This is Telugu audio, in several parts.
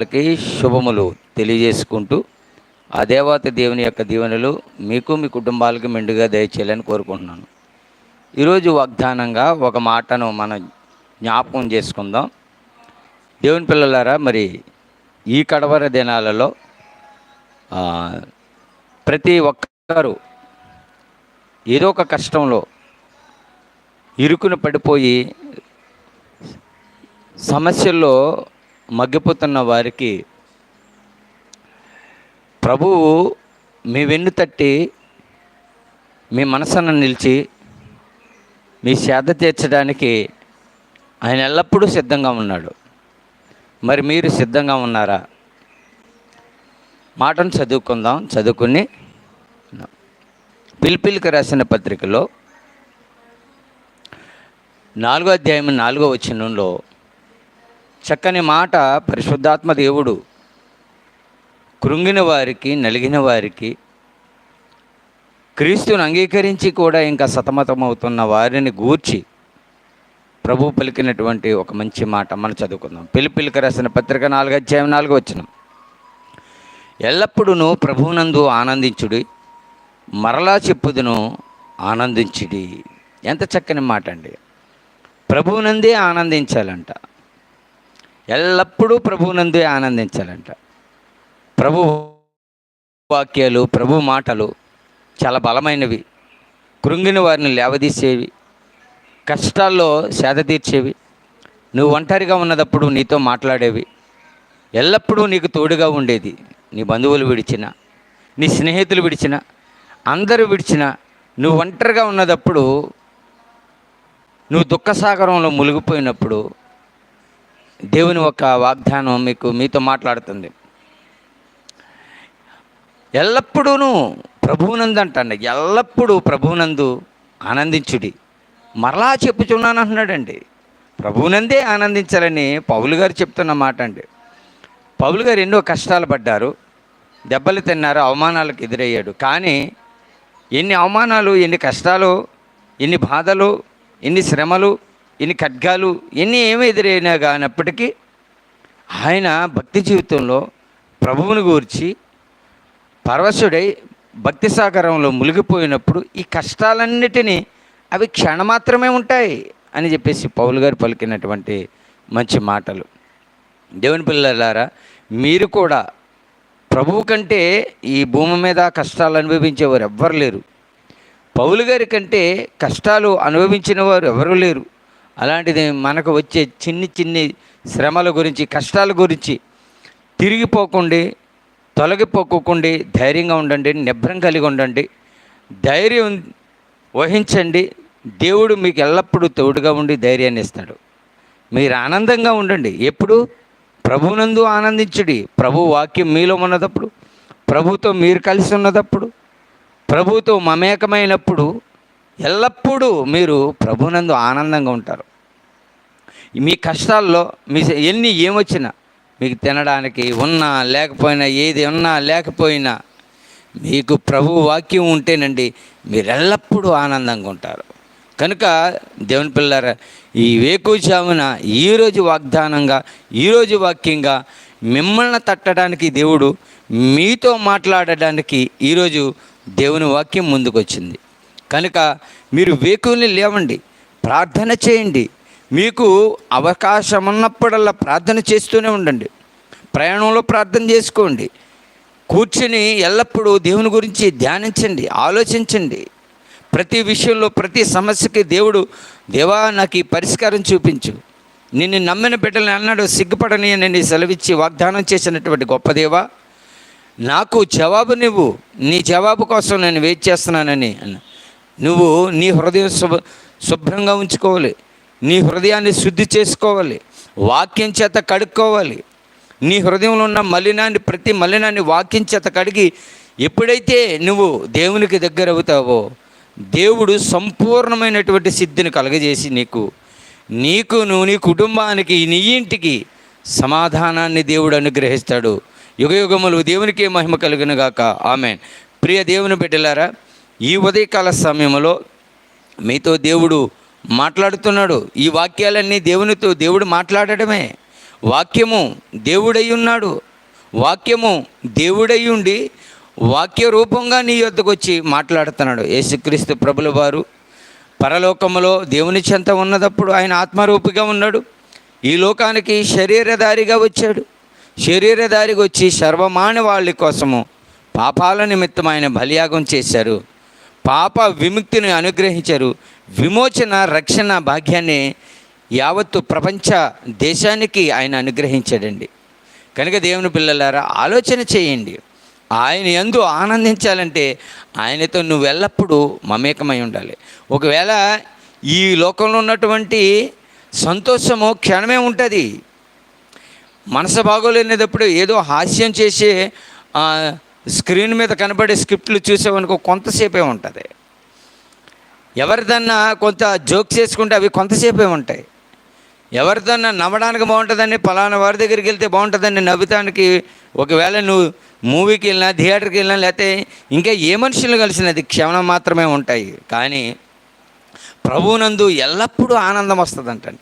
వాళ్ళకి శుభములు తెలియజేసుకుంటూ ఆ దేవత దేవుని యొక్క దీవెనలు మీకు మీ కుటుంబాలకి మెండుగా దయచేయాలని కోరుకుంటున్నాను. ఈరోజు వాగ్దానంగా ఒక మాటను మనం జ్ఞాపకం చేసుకుందాం. దేవుని పిల్లలారా మరి ఈ కడవర దినాలలో ప్రతి ఒక్కరు ఏదో ఒక కష్టంలో ఇరుకున పడిపోయి సమస్యల్లో మగ్గిపోతున్న వారికి ప్రభువు మీ వెన్ను తట్టి మీ మనసును నిలిచి మీ సేద తీర్చడానికి ఆయన ఎల్లప్పుడూ సిద్ధంగా ఉన్నాడు. మరి మీరు సిద్ధంగా ఉన్నారా? మాటను చదువుకుందాం చదువుకుని పిలిపిలికి రాసిన పత్రికలో నాలుగో అధ్యాయం నాలుగో వచనంలో చక్కని మాట పరిశుద్ధాత్మ దేవుడు కృంగిన వారికి నలిగిన వారికి క్రీస్తుని అంగీకరించి కూడా ఇంకా సతమతమవుతున్న వారిని గూర్చి ప్రభు పలికినటువంటి ఒక మంచి మాట మనం చదువుకుందాం. పిలిపిలికి రాసిన పత్రిక నాలుగు అధ్యాయం నాలుగు వచ్చిన ఎల్లప్పుడూ ప్రభువునందు ఆనందించుడి మరలా చెప్పుదును ఆనందించుడి. ఎంత చక్కని మాట అండి. ప్రభువునందే ఆనందించాలంట. ఎల్లప్పుడూ ప్రభువునందే ఆనందించాలంట. ప్రభు వాక్యాలు ప్రభు మాటలు చాలా బలమైనవి. కృంగిన వారిని లేవదీసేవి. కష్టాల్లో సేద తీర్చేవి నువ్వు ఒంటరిగా ఉన్నదప్పుడు నీతో మాట్లాడేవి. ఎల్లప్పుడూ నీకు తోడుగా ఉండేది. నీ బంధువులు విడిచిన నీ స్నేహితులు విడిచిన అందరూ విడిచిన నువ్వు ఒంటరిగా ఉన్నదప్పుడు నువ్వు దుఃఖసాగరంలో మునిగిపోయినప్పుడు దేవుని ఒక వాగ్దానం మీకు మీతో మాట్లాడుతుంది. ఎల్లప్పుడూను ప్రభువునందు అంటండి ఎల్లప్పుడూ ప్రభువునందు ఆనందించుడి. మరలా చెప్పుచున్నాను అంటున్నాడండి ప్రభువునందే ఆనందించాలని పౌలు గారు చెప్తున్న మాట అండి పౌలు గారు ఎన్నో కష్టాలు పడ్డారు దెబ్బలు తిన్నారు అవమానాలకు ఎదురయ్యాడు. కానీ ఎన్ని అవమానాలు ఎన్ని కష్టాలు ఎన్ని బాధలు ఎన్ని శ్రమలు ఎన్ని ఖడ్గాలు ఎన్ని ఏమి ఎదురైనా కానప్పటికీ ఆయన భక్తి జీవితంలో ప్రభువుని గూర్చి పరవశుడై భక్తి సాగరంలో మునిగిపోయినప్పుడు ఈ కష్టాలన్నిటినీ అవి క్షణమాత్రమే ఉంటాయి అని చెప్పేసి పౌలు గారు పలికినటువంటి మంచి మాటలు. దేవుని పిల్లలారా మీరు కూడా ప్రభువు కంటే ఈ భూమి మీద కష్టాలు అనుభవించేవారు ఎవ్వరు లేరు. పౌలు గారి కంటే కష్టాలు అనుభవించిన వారు ఎవరు లేరు. అలాంటిది మనకు వచ్చే చిన్ని చిన్ని శ్రమల గురించి కష్టాల గురించి తిరిగిపోకుండా తొలగిపోకుండా ధైర్యంగా ఉండండి నిభ్రం కలిగి ఉండండి ధైర్యం వహించండి. దేవుడు మీకు ఎల్లప్పుడూ తోడుగా ఉండి ధైర్యాన్ని ఇస్తాడు. మీరు ఆనందంగా ఉండండి. ఎప్పుడు? ప్రభునందు ఆనందించుడి. ప్రభు వాక్యం మీలో ఉన్నదప్పుడు ప్రభుతో మీరు కలిసి ఉన్నదప్పుడు ప్రభుతో మమేకమైనప్పుడు ఎల్లప్పుడూ మీరు ప్రభునందు ఆనందంగా ఉంటారు. మీ కష్టాల్లో మీ ఎన్ని ఏమొచ్చినా మీకు తినడానికి ఉన్నా లేకపోయినా ఏది ఉన్నా లేకపోయినా మీకు ప్రభు వాక్యం ఉంటేనండి మీరు ఎల్లప్పుడూ ఆనందంగా ఉంటారు. కనుక దేవుని పిల్లర ఈ వేకుజామున ఈరోజు వాగ్దానంగా ఈరోజు వాక్యంగా మిమ్మల్ని తట్టడానికి దేవుడు మీతో మాట్లాడడానికి ఈరోజు దేవుని వాక్యం ముందుకొచ్చింది. కనుక మీరు వేకుల్ని లేవండి. ప్రార్థన చేయండి. మీకు అవకాశం ఉన్నప్పుడల్లా ప్రార్థన చేస్తూనే ఉండండి. ప్రయాణంలో ప్రార్థన చేసుకోండి. కూర్చుని ఎల్లప్పుడూ దేవుని గురించి ధ్యానించండి ఆలోచించండి. ప్రతి విషయంలో ప్రతి సమస్యకి దేవుడు దేవా నాకు ఈ పరిష్కారం చూపించు. నిన్ను నమ్మిన బిడ్డలని అన్నాడు సిగ్గుపడని నేను సెలవిచ్చి వాగ్దానం చేసినటువంటి గొప్ప దేవా. నాకు జవాబు నువ్వు. నీ జవాబు కోసం నేను వెయిట్ చేస్తున్నానని అన్న. నువ్వు నీ హృదయం శుభ శుభ్రంగా ఉంచుకోవాలి. నీ హృదయాన్ని శుద్ధి చేసుకోవాలి. వాక్యం చేత కడుక్కోవాలి. నీ హృదయంలో ఉన్న మలినాన్ని ప్రతి మలినాన్ని వాక్యం చేత కడిగి ఎప్పుడైతే నువ్వు దేవునికి దగ్గర అవుతావో దేవుడు సంపూర్ణమైనటువంటి సిద్ధిని కలగజేసి నీకు నీకు నువ్వు నీ కుటుంబానికి నీ ఇంటికి సమాధానాన్ని దేవుడు అనుగ్రహిస్తాడు. యుగయుగములు దేవునికే మహిమ కలుగును గాక ఆమె ప్రియ దేవుని బిడ్డలారా ఈ ఉదయకాల సమయంలో మీతో దేవుడు మాట్లాడుతున్నాడు. ఈ వాక్యాలన్నీ దేవునితో దేవుడు మాట్లాడటమే. వాక్యము దేవుడై ఉన్నాడు. వాక్యము దేవుడై ఉండి వాక్య రూపంగా నీ యొద్దకు వచ్చి మాట్లాడుతున్నాడు. యేసుక్రీస్తు ప్రభుల వారు పరలోకములో దేవుని చెంత ఉన్నదప్పుడు ఆయన ఆత్మరూపిగా ఉన్నాడు. ఈ లోకానికి శరీరధారిగా వచ్చాడు. శరీరధారిగా వచ్చి సర్వమానవాళి కోసము పాపాల నిమిత్తం ఆయన బలియాగం చేశారు. పాప విముక్తిని అనుగ్రహించారు. విమోచన రక్షణ భాగ్యాన్ని యావత్తు ప్రపంచ దేశానికి ఆయన అనుగ్రహించాడండి. కనుక దేవుని పిల్లలారా ఆలోచన చేయండి. ఆయన ఎందు ఆనందించాలంటే ఆయనతో నువ్వు ఎల్లప్పుడూ మమేకమై ఉండాలి. ఒకవేళ ఈ లోకంలో ఉన్నటువంటి సంతోషము క్షణమే ఉంటుంది. మనసు బాగోలేనప్పుడు ఏదో హాస్యం చేసే స్క్రీన్ మీద కనబడే స్క్రిప్ట్లు చూసేవనుకో కొంతసేపే ఉంటుంది. ఎవరిదన్నా కొంత జోక్ చేసుకుంటే అవి కొంతసేపే ఉంటాయి. ఎవరిదన్నా నవ్వడానికి బాగుంటుందని పలానా వారి దగ్గరికి వెళ్తే బాగుంటుందని నవ్వుతానికి ఒకవేళ నువ్వు మూవీకి వెళ్ళినా థియేటర్కి వెళ్ళినా లేకపోతే ఇంకా ఏ మనుషులు కలిసినది క్షమణం మాత్రమే ఉంటాయి. కానీ ప్రభువునందు ఎల్లప్పుడూ ఆనందం వస్తుందంటండి.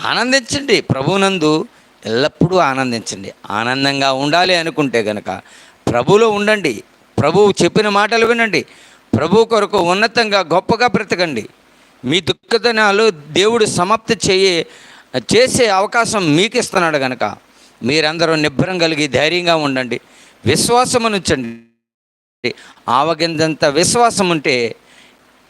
ఆనందించండి ప్రభువునందు ఎల్లప్పుడూ ఆనందించండి. ఆనందంగా ఉండాలి అనుకుంటే కనుక ప్రభులో ఉండండి. ప్రభువు చెప్పిన మాటలు వినండి. ప్రభు కొరకు ఉన్నతంగా గొప్పగా బ్రతకండి. మీ దుఃఖదనాలు దేవుడు సమాప్తి చేయే చేసే అవకాశం మీకు ఇస్తున్నాడు కనుక మీరందరూ నిబ్బరం కలిగి ధైర్యంగా ఉండండి. విశ్వాసం ఉంచండి. ఆవగిందంత విశ్వాసం ఉంటే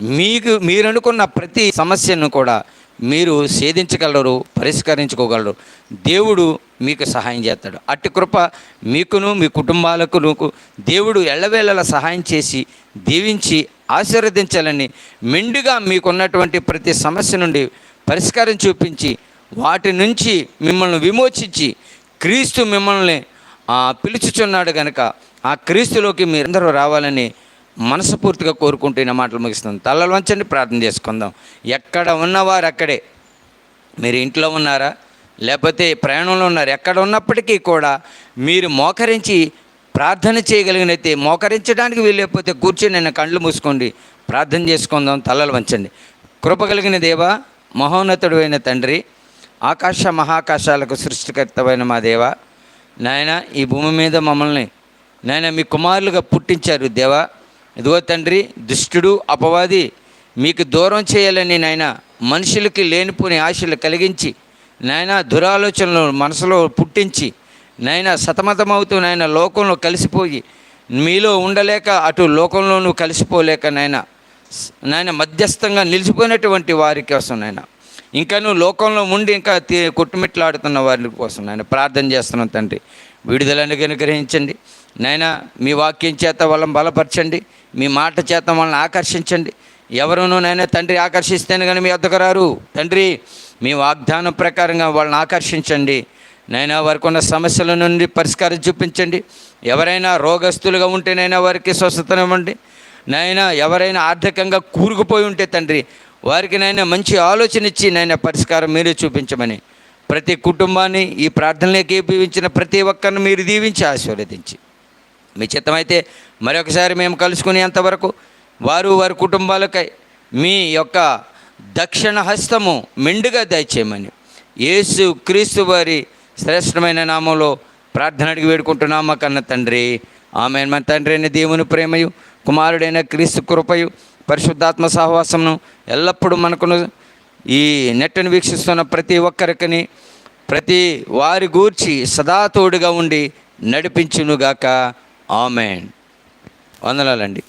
మీకు మీరు అనుకున్న ప్రతి సమస్యను కూడా మీరు సేధించగలరు పరిష్కరించుకోగలరు. దేవుడు మీకు సహాయం చేస్తాడు. అట్టి కృప మీకును మీ కుటుంబాలకు దేవుడు ఎల్లవేళలా సహాయం చేసి దీవించి ఆశీర్వదించాలని మెండుగా మీకున్నటువంటి ప్రతి సమస్య నుండి పరిష్కారం చూపించి వాటి నుంచి మిమ్మల్ని విమోచించి క్రీస్తు మిమ్మల్ని పిలుచుచున్నాడు కనుక ఆ క్రీస్తులోకి మీరందరూ రావాలని మనస్ఫూర్తిగా కోరుకుంటున్న మాటలు ముగిస్తుంది తలలు వంచండి ప్రార్థన చేసుకుందాం. ఎక్కడ ఉన్నవారు అక్కడే. మీరు ఇంట్లో ఉన్నారా? లేకపోతే ప్రయాణంలో ఉన్నారు? ఎక్కడ ఉన్నప్పటికీ కూడా మీరు మోకరించి ప్రార్థన చేయగలిగినైతే మోకరించడానికి వీలైపోతే కూర్చొని నేను కళ్ళు మూసుకోండి. ప్రార్థన చేసుకుందాం తలలు వంచండి. కృప కలిగిన దేవా మహోన్నతుడు అయిన తండ్రి ఆకాశ మహాకాశాలకు సృష్టికర్తమైన మా దేవ నాయన ఈ భూమి మీద మమ్మల్ని నాయన మీ కుమారులుగా పుట్టించారు దేవా. ఇదిగో తండ్రి దుష్టుడు అపవాది మీకు దూరం చేయాలని నాయన మనుషులకి లేనిపోని ఆశలు కలిగించి నాయన దురాలోచనలు మనసులో పుట్టించి నాయన సతమతమవుతూ నాయన లోకంలో కలిసిపోయి మీలో ఉండలేక అటు లోకంలోనూ కలిసిపోలేక నాయన నాయన మధ్యస్థంగా నిలిచిపోయినటువంటి వారి కోసం నాయన ఇంకా నువ్వు లోకంలో ఉండి ఇంకా కొట్టుమిట్లాడుతున్న వారి కోసం నాయన ప్రార్థన చేస్తున్నాం తండ్రి. విడుదలను అనుగ్రహించండి. నాయన మీ వాక్యం చేత వాళ్ళని బలపరచండి. మీ మాట చేత వాళ్ళని ఆకర్షించండి. ఎవరునూ నైనా తండ్రి ఆకర్షిస్తేనే కానీ మీ వద్దకు రారు. తండ్రి మీ వాగ్దానం ప్రకారంగా వాళ్ళని ఆకర్షించండి. నైనా వారికి ఉన్న సమస్యల నుండి పరిష్కారం చూపించండి. ఎవరైనా రోగస్తులుగా ఉంటేనైనా వారికి స్వస్థతనివ్వండి నైనా ఎవరైనా ఆర్థికంగా కూరుకుపోయి ఉంటే తండ్రి వారికి నైనా మంచి ఆలోచన ఇచ్చి నైనా పరిష్కారం మీరే చూపించమని ప్రతి కుటుంబాన్ని ఈ ప్రార్థనలోకి ఏపీవించిన ప్రతి ఒక్కరిని మీరు దీవించి ఆశీర్వదించి. మీ చిత్తమైతే మరొకసారి మేము కలుసుకునేంతవరకు వారు వారి కుటుంబాలకై మీ యొక్క దక్షిణ హస్తము మెండుగా దయచేయమని యేసు క్రీస్తు వారి శ్రేష్టమైన నామంలో ప్రార్థన అడిగి వేడుకుంటున్నామా కన్న తండ్రి. ఆమె మన తండ్రి అయిన దేవుని ప్రేమయు కుమారుడైన క్రీస్తు కృపయు పరిశుద్ధాత్మ సహవాసమును ఎల్లప్పుడూ మనకును ఈ నెట్ను వీక్షిస్తున్న ప్రతి ఒక్కరికి ప్రతి వారి గూర్చి సదా తోడుగా ఉండి నడిపించునుగాక. ఆమెన్. వందనాలండి.